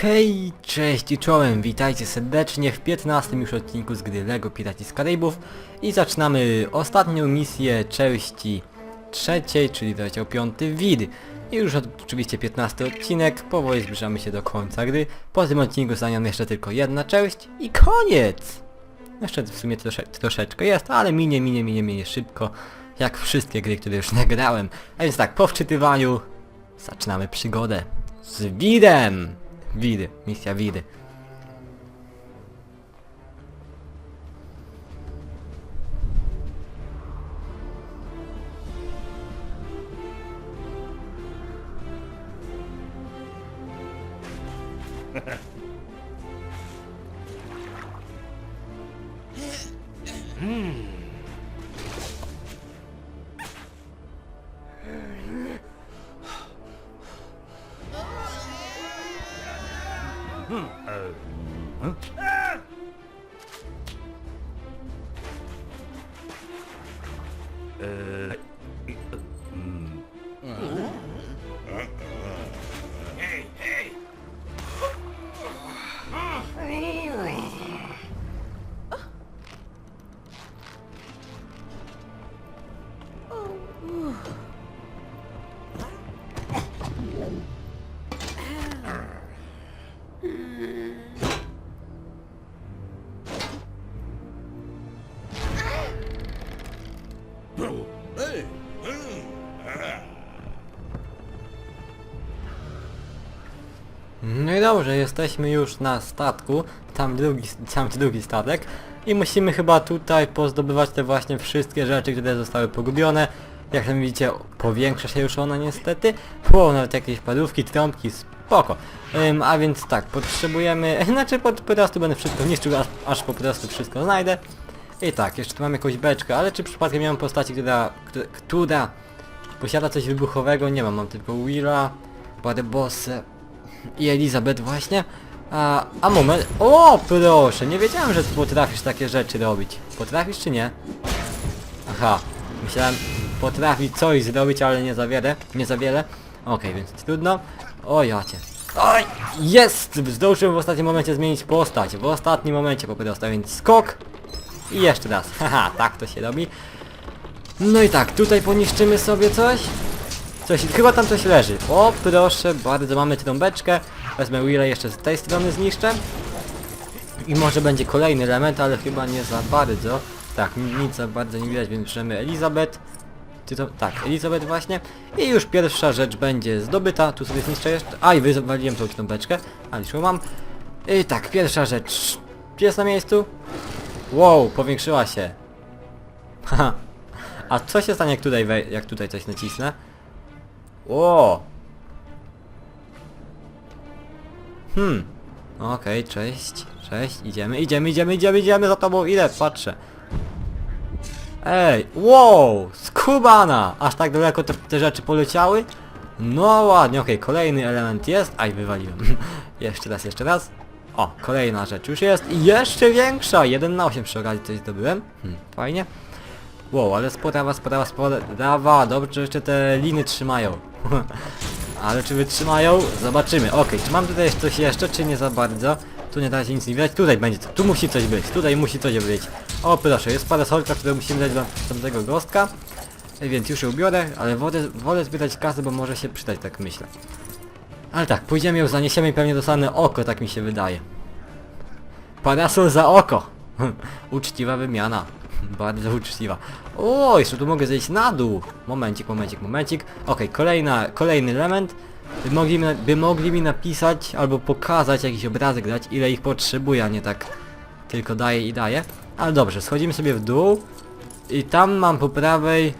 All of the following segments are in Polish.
Hej, cześć i czołem, witajcie serdecznie w 15 już odcinku z gry LEGO Piraci z Karaibów i zaczynamy ostatnią misję części trzeciej, czyli rozdział 5 WID. I już od, oczywiście 15 odcinek, powoli zbliżamy się do końca gry. Po tym odcinku zostanie jeszcze tylko jedna część i koniec! Jeszcze w sumie trosze, troszeczkę jest, ale minie, minie, minie, minie szybko, jak wszystkie gry, które już nagrałem. A więc tak, po wczytywaniu zaczynamy przygodę z widem! vide, mi si avvide. Ee, No i dobrze, jesteśmy już na statku, tam drugi, tam drugi statek i musimy chyba tutaj pozdobywać te właśnie wszystkie rzeczy, które zostały pogubione. Jak tam widzicie, powiększa się już ona niestety, było nawet jakieś padówki, trąbki, spoko. Ym, a więc tak, potrzebujemy, znaczy po, po prostu będę wszystko niszczył, aż, aż po prostu wszystko znajdę. I tak, jeszcze tu mam jakąś beczkę, ale czy przypadkiem miałem postaci, która, która, posiada coś wybuchowego? Nie mam, mam tylko Willa, Barbossę, i Elizabeth właśnie. A, a moment. O, proszę, nie wiedziałem, że potrafisz takie rzeczy robić. Potrafisz czy nie? Aha, myślałem, potrafi coś zrobić, ale nie za wiele, nie za wiele. Okej, więc trudno. O jacie. Oj, jest! Zdążyłem w ostatnim momencie zmienić postać. W ostatnim momencie po prostu, więc skok. I jeszcze raz. Haha, tak to się robi. No i tak, tutaj poniszczymy sobie coś. Coś, chyba tam coś leży. O, proszę bardzo, mamy trąbeczkę. Wezmę Willa jeszcze z tej strony zniszczę. I może będzie kolejny element, ale chyba nie za bardzo. Tak, nic za bardzo nie widać, więc bierzemy Elizabeth. Ty to, tak, Elizabeth właśnie. I już pierwsza rzecz będzie zdobyta. Tu sobie zniszczę jeszcze. A, i wyzwoliłem tą trąbeczkę. Ale już ją mam. I tak, pierwsza rzecz. Jest na miejscu. Wow, powiększyła się. Haha. A co się stanie, jak tutaj, jak tutaj coś nacisnę? O! Hmm. Okej, cześć, cześć, idziemy, idziemy, idziemy, idziemy, idziemy za tobą, ile? Patrzę. Ej, wow! Skubana! Aż tak daleko te, te rzeczy poleciały? No ładnie, okej, kolejny element jest. Aj, wywaliłem. jeszcze raz, jeszcze raz. O, kolejna rzecz już jest i jeszcze większa! 1 na 8 przy okazji coś zdobyłem. Hmm, fajnie. Wow, ale sprawa, sprawa, sprawa, dobrze, jeszcze te liny trzymają. ale czy wytrzymają? Zobaczymy. Okej, czy mam tutaj coś jeszcze, czy nie za bardzo? Tu nie da się nic nie widać, tutaj będzie, tu musi coś być, tutaj musi coś być. O proszę, jest parasolka, którą musimy dać dla tamtego gostka. Więc już ją biorę, ale wolę, wolę zbierać kasę, bo może się przydać, tak myślę. Ale tak, pójdziemy ją zaniesiemy i pewnie dostanę oko, tak mi się wydaje. Parasol za oko! Uczciwa wymiana. Bardzo uczciwa. O, jeszcze tu mogę zejść na dół. Momencik, momencik, momencik. Okej, kolejna, kolejny element. By mogli, mi, by mogli mi napisać albo pokazać jakiś obrazek dać, ile ich potrzebuję, a nie tak tylko daję i daję. Ale dobrze, schodzimy sobie w dół. I tam mam po prawej...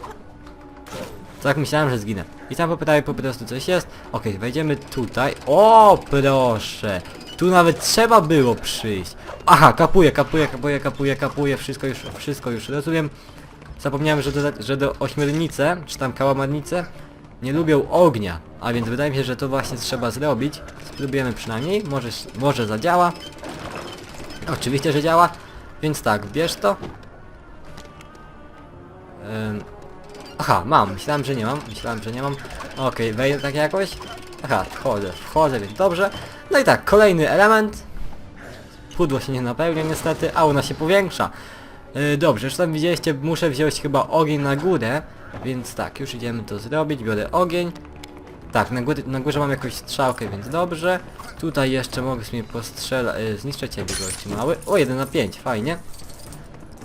Tak myślałem, że zginę. I tam po prawej po prostu coś jest. Okej, wejdziemy tutaj. O, proszę. Tu nawet trzeba było przyjść. Aha, kapuję, kapuję, kapuję, kapuję, kapuję. Wszystko już, wszystko już rozumiem. Zapomniałem, że do, że do ośmiornice, czy tam kałamarnice, nie lubią ognia. A więc wydaje mi się, że to właśnie trzeba zrobić. Spróbujemy przynajmniej. Może, może zadziała. Oczywiście, że działa. Więc tak, bierz to. Ym, aha, mam. Myślałem, że nie mam. Myślałem, że nie mam. Okej, wejdę tak jakoś. Aha, wchodzę, wchodzę, więc dobrze. No i tak, kolejny element. Pudło się nie napełnia niestety, a ona się powiększa. Yy, dobrze, już tam widzieliście, muszę wziąć chyba ogień na górę, więc tak, już idziemy to zrobić, biorę ogień. Tak, na, góry, na górze mam jakąś strzałkę, więc dobrze. Tutaj jeszcze mogę sobie postrzela... Yy, zniszczę ciebie gości mały. O, 1 na 5, fajnie.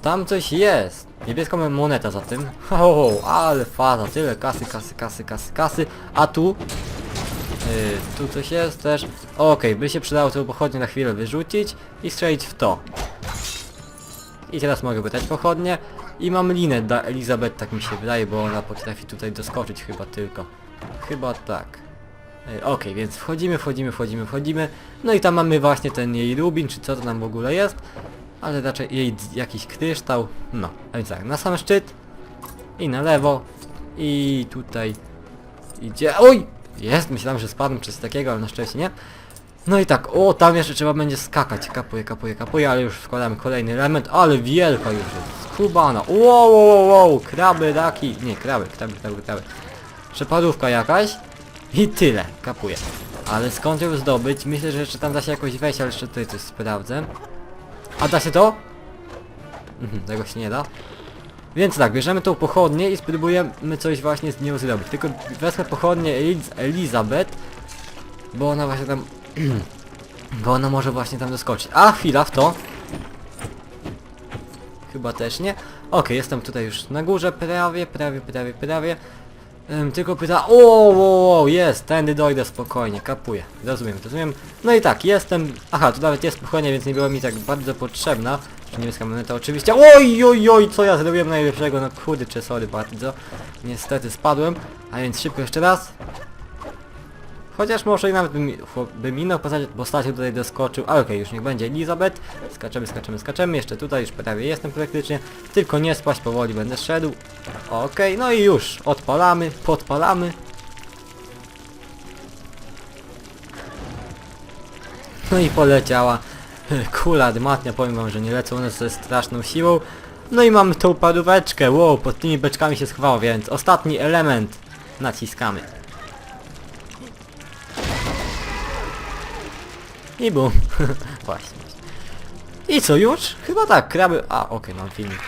Tam coś jest. Niebieska moneta za tym. O, ale faza, tyle kasy, kasy, kasy, kasy, kasy. A tu? Yy, tu coś jest też. Okej, by się przydało to pochodnie na chwilę wyrzucić i strzelić w to. I teraz mogę pytać pochodnie. I mam linę dla Elizabeth, tak mi się wydaje, bo ona potrafi tutaj doskoczyć chyba tylko. Chyba tak. Yy, Okej, więc wchodzimy, wchodzimy, wchodzimy, wchodzimy. No i tam mamy właśnie ten jej rubin, czy co to tam w ogóle jest. Ale raczej jej jakiś kryształ. No, a więc tak, na sam szczyt. I na lewo. I tutaj idzie... Oj! Jest, myślałem, że spadłem przez takiego, ale na szczęście nie. No i tak, o, tam jeszcze trzeba będzie skakać. Kapuję, kapuję, kapuję, ale już wkładamy kolejny element, ale wielka już jest. Skubana. Wow, wow, wow, kraby, raki. Nie, kraby, kraby, kraby, kraby. Przepadówka jakaś. I tyle, kapuję. Ale skąd ją zdobyć? Myślę, że jeszcze tam da się jakoś wejść, ale jeszcze tutaj coś sprawdzę. A da się to? Mhm, tego się nie da. Więc tak, bierzemy tą pochodnię i spróbujemy coś właśnie z nią zrobić. Tylko wezmę pochodnię Eliz Elizabeth, bo ona właśnie tam... bo ona może właśnie tam doskoczyć. A, chwila, w to. Chyba też nie. Okej, jestem tutaj już na górze, prawie, prawie, prawie, prawie. Tylko pyta, o, o, o, jest, tędy dojdę spokojnie, kapuję, rozumiem, rozumiem. No i tak, jestem, aha, tu nawet jest pochodnia, więc nie była mi tak bardzo potrzebna. Niebieska moneta oczywiście, oj, oj, oj, co ja zrobiłem najlepszego, no kurczę, sorry bardzo. Niestety spadłem, a więc szybko jeszcze raz. Chociaż może i nawet bym inną postać, postacią tutaj doskoczył, ale okej, już niech będzie Elizabeth. Skaczemy, skaczemy, skaczemy, jeszcze tutaj już prawie jestem praktycznie. Tylko nie spaść, powoli będę szedł. Okej, no i już, odpalamy, podpalamy. No i poleciała kula dmatnia, powiem wam, że nie lecą one ze straszną siłą. No i mamy tą paróweczkę, wow, pod tymi beczkami się schowało, więc ostatni element naciskamy. I bum. właśnie. I co, już? Chyba tak, kraby... A, okej, mam filmik.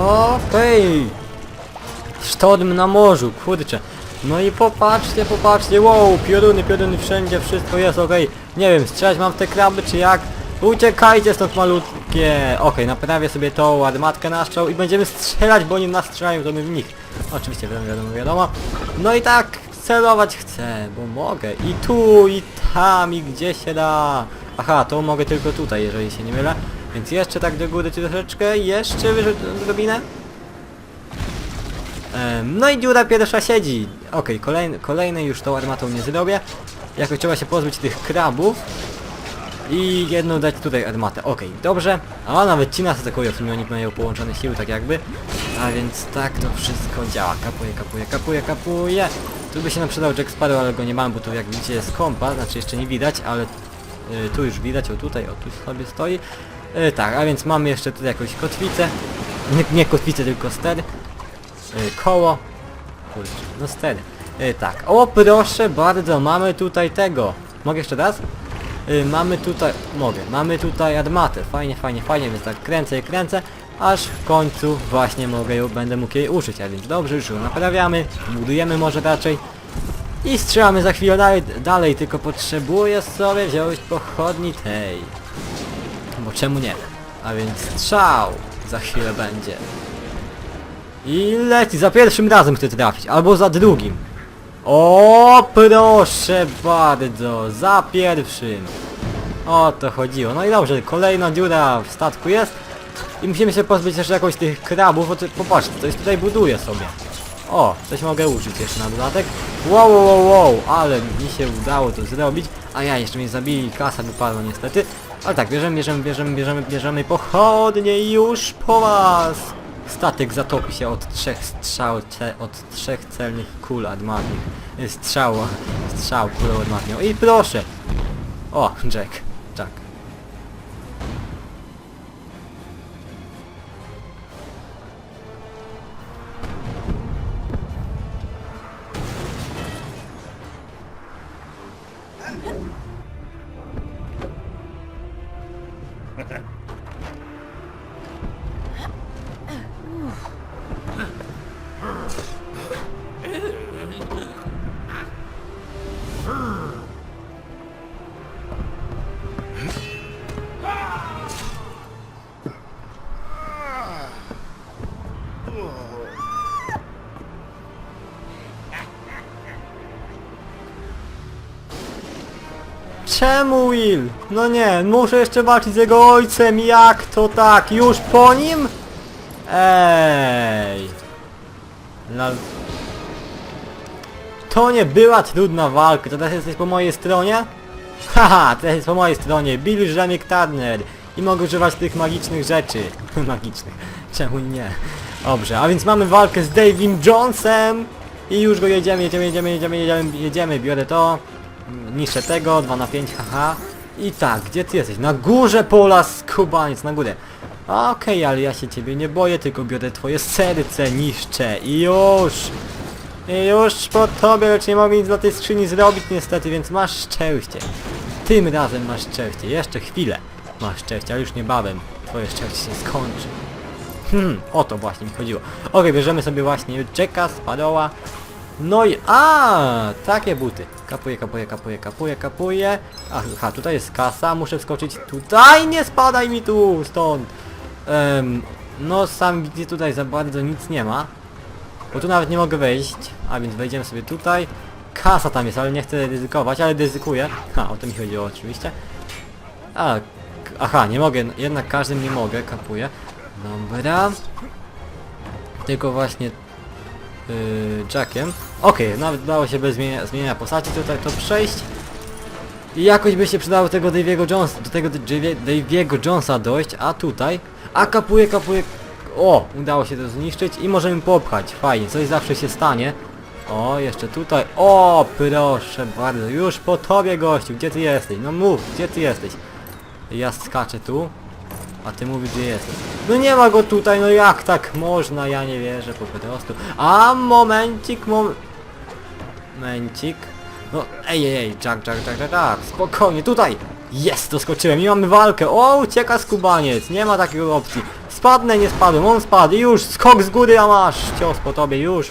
Okej. Sztorm na morzu, kurczę. No i popatrzcie, popatrzcie, wow, pioruny, pioruny wszędzie, wszystko jest okej. Nie wiem, strzelać mam w te kraby, czy jak? Uciekajcie stąd malutkie. Okej, naprawię sobie tą armatkę naszą i będziemy strzelać, bo oni nas strzelają, to my w nich. Oczywiście, wiadomo, wiadomo, wiadomo. No i tak, celować chcę, bo mogę. I tu, i tam, i gdzie się da. Aha, to mogę tylko tutaj, jeżeli się nie mylę. Więc jeszcze tak do góry troszeczkę, jeszcze wyżej odrobinę. Em, No i dziura pierwsza siedzi. Okej, kolejny, kolejny już tą armatą nie zrobię. Jakoś trzeba się pozbyć tych krabów. I jedną dać tutaj armatę. Okej, dobrze. A nawet ci nas atakują, w sumie oni mają połączone siły tak jakby. A więc tak to wszystko działa. Kapuje, kapuje, kapuje, kapuje. Tu by się nam przydał Jack Sparrow, ale go nie mam, bo tu jak widzicie jest kompa, znaczy jeszcze nie widać, ale tu już widać, o tutaj, o tu sobie stoi. Y, tak, a więc mamy jeszcze tutaj jakąś kotwicę. Nie, nie kotwicę, tylko ster. Y, koło. Kurczę, no ster. Y, tak, o proszę bardzo, mamy tutaj tego. Mogę jeszcze raz? Y, mamy tutaj, mogę, mamy tutaj armatę. Fajnie, fajnie, fajnie, więc tak kręcę i kręcę. Aż w końcu właśnie mogę ją, będę mógł jej użyć, a więc dobrze, już ją naprawiamy, budujemy może raczej. I strzelamy za chwilę dalej, dalej, tylko potrzebuję sobie wziąć pochodni tej. Bo czemu nie? A więc strzał za chwilę będzie. I leci, za pierwszym razem chcę trafić, albo za drugim. O, proszę bardzo, za pierwszym. O to chodziło. No i dobrze, kolejna dziura w statku jest. I musimy się pozbyć jeszcze jakoś tych krabów, bo popatrzcie, coś tutaj buduje sobie. O, coś mogę użyć jeszcze na dodatek. Wow, wow, wow, ale mi się udało to zrobić. A ja jeszcze mnie zabili, kasa wypadła niestety. Ale tak, bierzemy, bierzemy, bierzemy, bierzemy, bierzemy pochodnie już po was! Statek zatopi się od trzech strzał, od trzech celnych kul armatnych. Strzał, strzał kulą armatnią. I proszę! O, Jack, Czemu Will? No nie, muszę jeszcze walczyć z jego ojcem, jak to tak? Już po nim? Ej. No... To nie była trudna walka, to teraz jesteś po mojej stronie? Haha, teraz jest po mojej stronie, Bill Rzemik Turner i mogę używać tych magicznych rzeczy. magicznych, czemu nie? Dobrze, a więc mamy walkę z Davim Jonesem i już go jedziemy, jedziemy, jedziemy, jedziemy, jedziemy, jedziemy, biorę to, niszczę tego, 2 na 5, haha. I tak, gdzie ty jesteś? Na górze pola skubaniec, na górę. Okej, ale ja się ciebie nie boję, tylko biorę twoje serce, niszczę i już! I już po tobie, lecz nie mogę nic dla tej skrzyni zrobić niestety, więc masz szczęście. Tym razem masz szczęście, jeszcze chwilę masz szczęście, ale już niebawem twoje szczęście się skończy. Hmm, o to właśnie mi chodziło. Okej, bierzemy sobie właśnie Jacka, Spadoła. No i... A, takie buty. Kapuję, kapuję, kapuję, kapuję, kapuję. Aha, tutaj jest kasa, muszę wskoczyć tutaj, nie spadaj mi tu, stąd. Em, no sam gdzie tutaj za bardzo nic nie ma. Bo tu nawet nie mogę wejść, a więc wejdziemy sobie tutaj. Kasa tam jest, ale nie chcę ryzykować, ale ryzykuję. Ha, o to mi chodziło oczywiście. A, aha, nie mogę, jednak każdym nie mogę, kapuję. Dobra. Tylko właśnie Jackiem. Okej, nawet udało się bez zmienia, zmienia postaci tutaj to przejść. I jakoś by się przydało tego Daviego Jonesa, do tego Davie- Daviego Jonesa dojść, a tutaj... A kapuje, kapuje... O, udało się to zniszczyć i możemy popchać, fajnie, coś zawsze się stanie. O, jeszcze tutaj, o, proszę bardzo, już po tobie gościu, gdzie ty jesteś? No mów, gdzie ty jesteś? Ja skaczę tu, a ty mówisz gdzie jesteś. No nie ma go tutaj, no jak tak można, ja nie wierzę po prostu. A momencik, mom... Momencik. No ej, ej, ej, Jack, Jack, Jack, Jack, Jack, spokojnie, tutaj! Jest, doskoczyłem i mamy walkę. O, ucieka skubaniec, nie ma takiej opcji. Spadnę, nie spadłem, on spadł i już, skok z góry, a masz cios po tobie, już.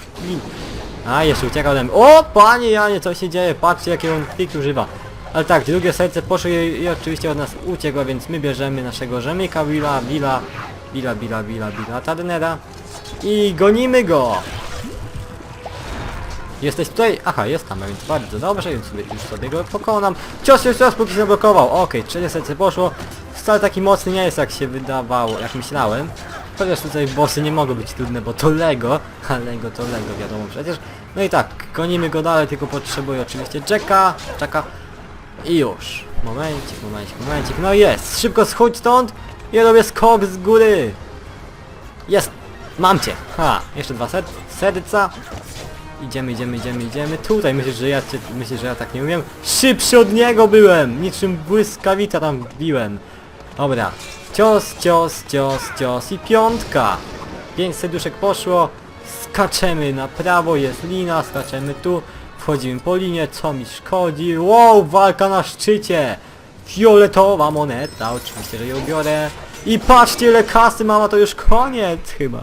A, jeszcze uciekał ode mnie. O, panie Janie, co się dzieje? Patrzcie, jakie on trik używa. Ale tak, drugie serce poszło i, i oczywiście od nas uciekło, więc my bierzemy naszego rzemika Billa, Billa, Billa, Billa, Billa, Billa, Tadnera i gonimy go. Jesteś tutaj? Aha, jest tam, więc bardzo dobrze, więc sobie, już sobie go pokonam. Cios, cios, cios, póki się zablokował. Okej, trzecie serce poszło. Wcale taki mocny nie jest, jak się wydawało, jak myślałem. Chociaż tutaj bossy nie mogą być trudne, bo to Lego. A Lego to Lego, wiadomo przecież. No i tak, gonimy go dalej, tylko potrzebuję oczywiście Jacka, Jacka. I już. Momencik, momencik, momencik. No jest, szybko schodź stąd. Ja robię skok z góry. Jest, mam cię. Ha, jeszcze dwa ser serca. Idziemy, idziemy, idziemy, idziemy. Tutaj myślisz, że ja że ja tak nie umiem? Szybszy od niego byłem! Niczym błyskawica tam biłem. Dobra. Cios, cios, cios, cios i piątka. Pięć serduszek poszło. Skaczemy na prawo, jest lina, skaczemy tu. Wchodzimy po linie, co mi szkodzi? Wow, walka na szczycie! Fioletowa moneta, oczywiście, że ją biorę. I patrzcie ile kasy mama, to już koniec chyba.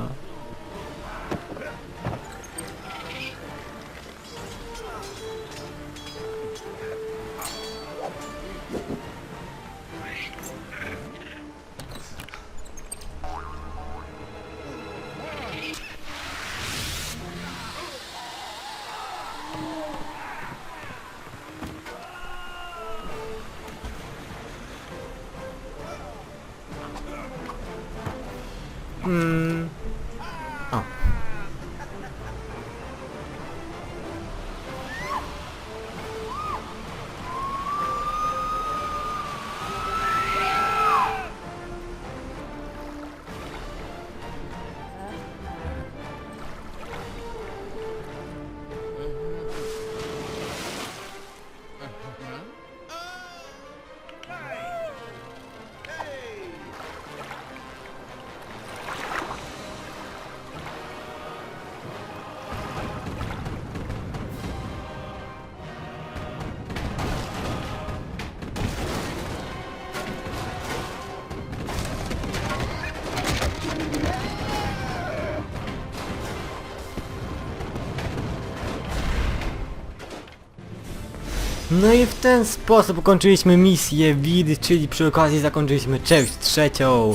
No i w ten sposób ukończyliśmy misję WID, czyli przy okazji zakończyliśmy część trzecią.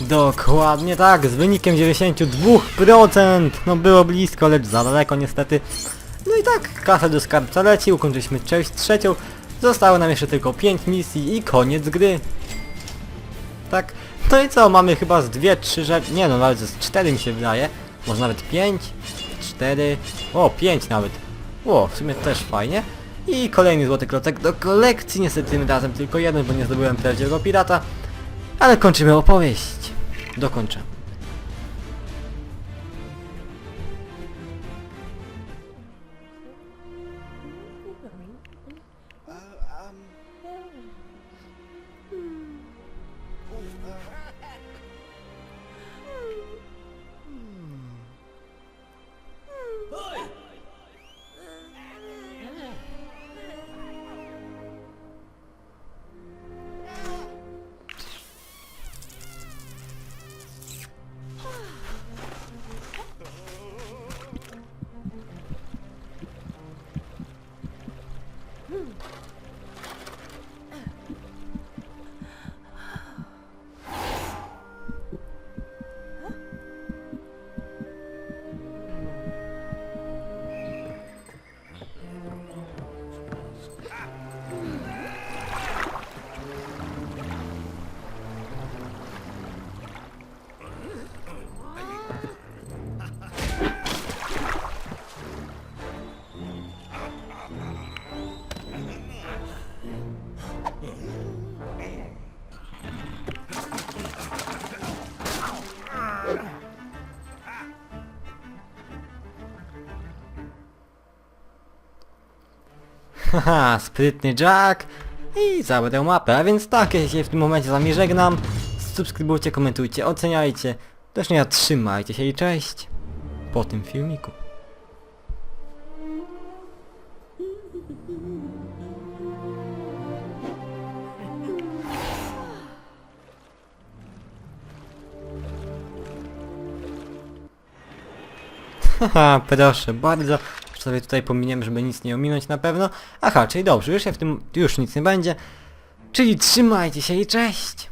Dokładnie tak, z wynikiem 92%. No było blisko, lecz za daleko niestety. No i tak, kasa do skarbca leci, ukończyliśmy część trzecią. Zostało nam jeszcze tylko 5 misji i koniec gry. Tak, no i co, mamy chyba z dwie, trzy rzeczy, nie no, nawet z cztery mi się wydaje. Może nawet 5, 4, o 5 nawet. O, w sumie też fajnie. I kolejny złoty klocek do kolekcji, niestety tym razem tylko jeden, bo nie zdobyłem prawdziwego pirata. Ale kończymy opowieść. Dokończę. Haha, sprytny Jack i zabrał mapę, a więc tak, ja się w tym momencie z wami żegnam. Subskrybujcie, komentujcie, oceniajcie. Też nie trzymajcie się i cześć. Po tym filmiku. Haha, proszę bardzo. Sobie tutaj pominiemy, żeby nic nie ominąć na pewno. Aha, czyli dobrze, już się w tym, już nic nie będzie. Czyli trzymajcie się i cześć!